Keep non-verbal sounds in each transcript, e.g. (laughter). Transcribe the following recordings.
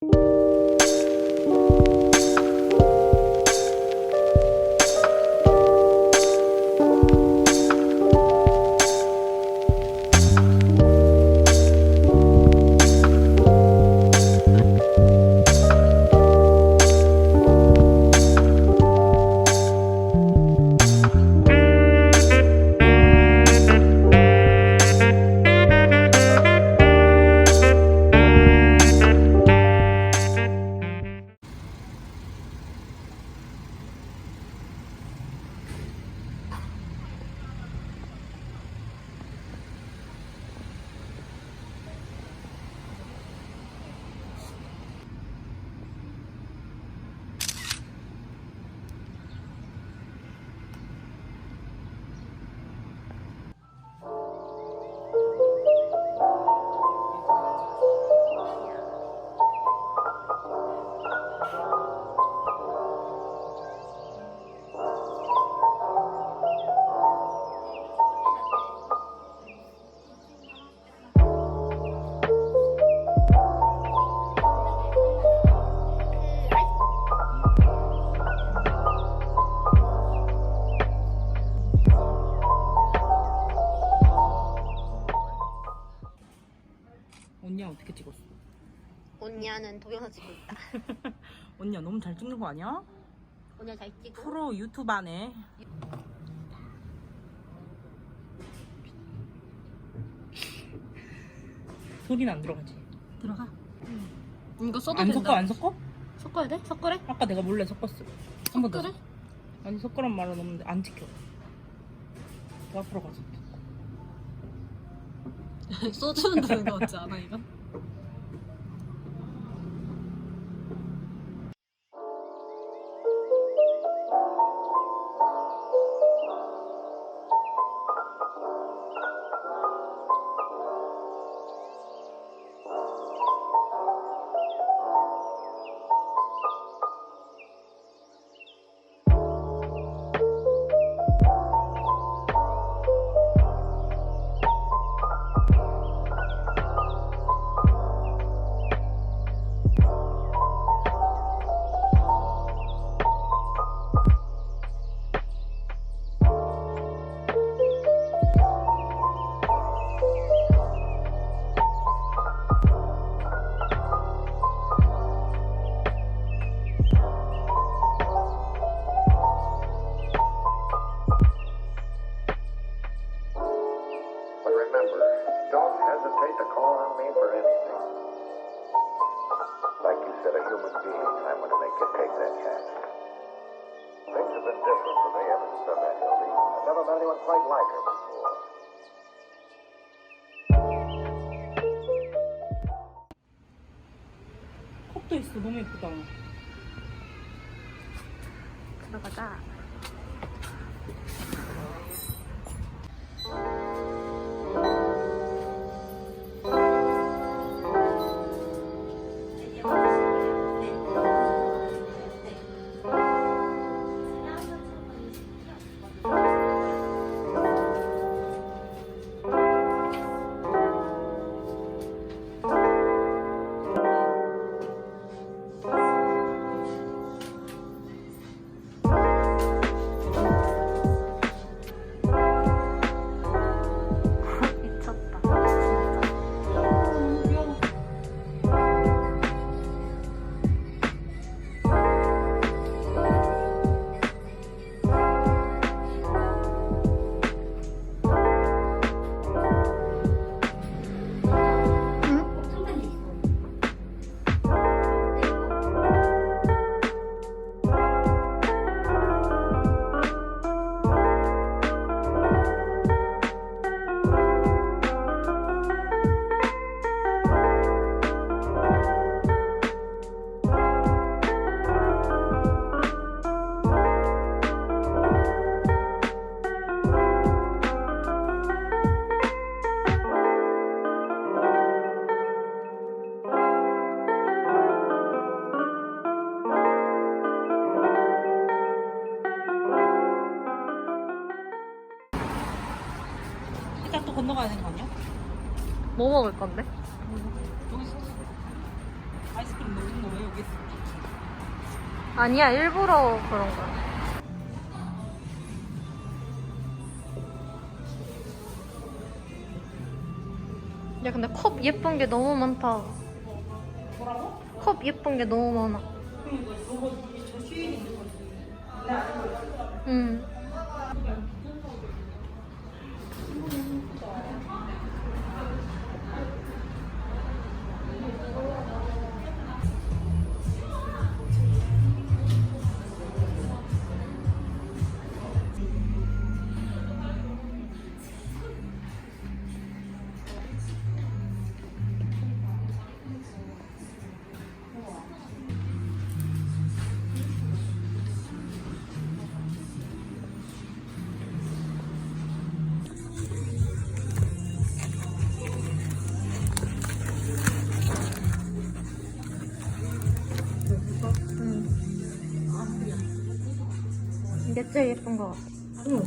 you 언니야 어떻게 찍었어? 언니야는 동영상 찍고 있다. (laughs) 언니야 너무 잘 찍는 거 아니야? 언니야 잘 찍고. 프로 유튜버네. 소리는 안 들어가지. 들어가. 이거 써도 안 된다. 섞어 안 섞어? 섞어야 돼? 섞으래? 아까 내가 몰래 섞었어. 한번 더. 섞으래? 아니 섞으란 말은 없는데 안 찍혀. 너 앞으로 가서. 써주면 되는 거 같지 않아 이거? remember, don't hesitate to call on me for anything. Like you said, a human being, I'm going to make you take that chance. Things have been different for me ever since I met Hildy. I've never met anyone quite like her before. 컵도 있어 너무 예쁘다. 들어가자. 건너가야 되는 거 아니야? 뭐 먹을 건데? 여기 있어. 아이스크림 먹을래? 아니야, 일부러 그런 거야. 야, 근데 컵 예쁜 게 너무 많다. 뭐라고? 컵 예쁜 게 너무 많아. 저 응. 제일 예쁜 것 같아. 응.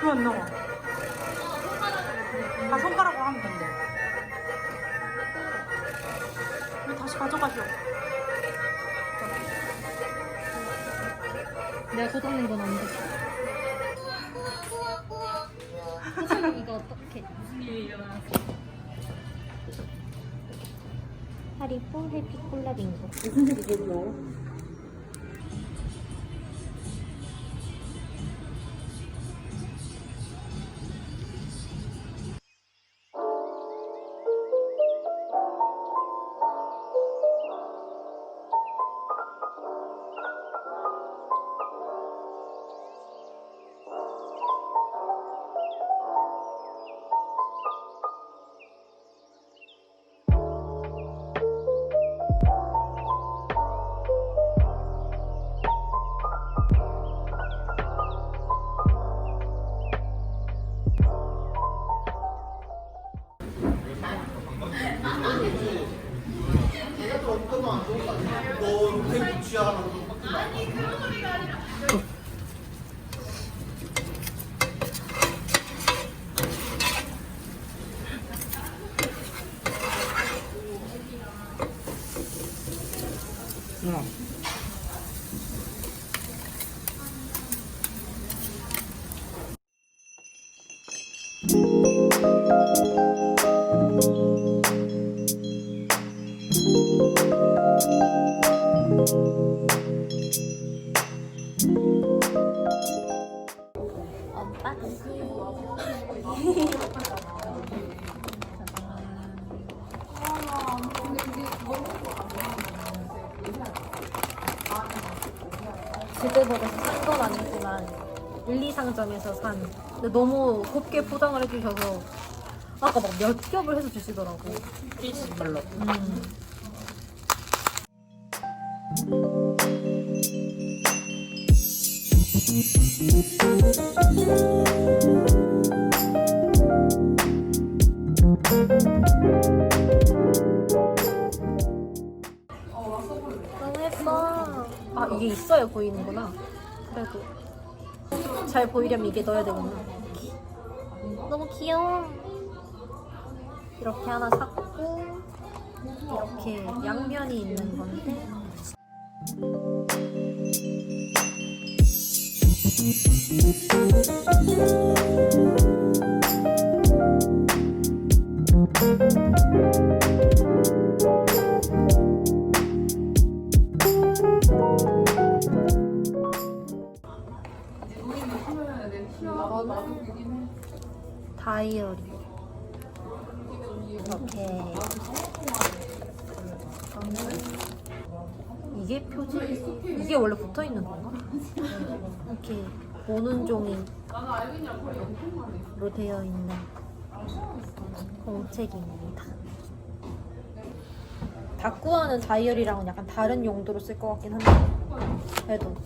그만 나와. 다 손가락으로 하면 된대. 이거 다시 가져가죠. 내가 쏟아낸 건안 돼. 이거 어떡해. 무슨 일이 일어났어? 하리포 해피 콜라 빙고. 무슨 일이 뭐? 누 나. 지대버에서 산 건 아니지만 1, 2 상점에서 산. 근데 너무 곱게 포장을 해주셔서 아까 막 몇 겹을 해서 주시더라고. 별로. 음. 너무 예뻐. 아 이게 있어야 보이는구나. 그래도 잘 보이려면 이게 넣어야 되구나. 너무 귀여워. 이렇게 하나 샀고 이렇게 양면이 있는 건데 다이어리 이렇게 이게 표지? 이게 원래 붙어 있는 건가? 이렇게 보는 종이로 되어 있는 공책입니다. 다꾸하는 다이어리랑은 약간 다른 용도로 쓸 것 같긴 한데 그래도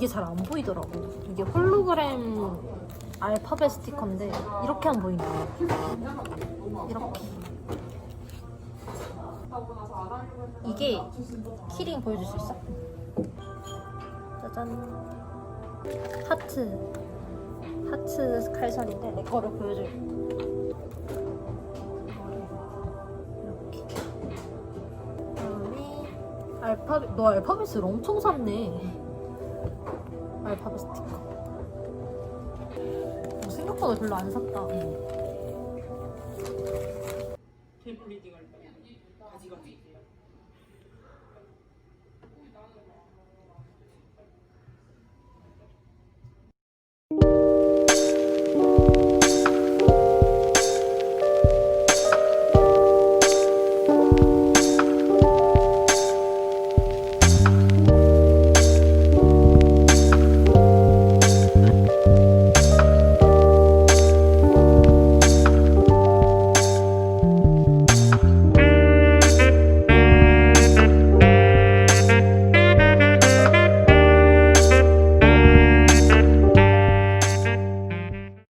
이게 잘 안 보이더라고. 이게 홀로그램 알파벳 스티커인데 이렇게 안 보인다. 이렇게. 이게 키링 보여줄 수 있어? 짜잔. 하트. 하트 칼선인데 내 거를 그다음에 알파벳 너 알파벳을 엄청 샀네 어, 생각보다 별로 안 샀다 테이블 리딩 할 때. 가지가지.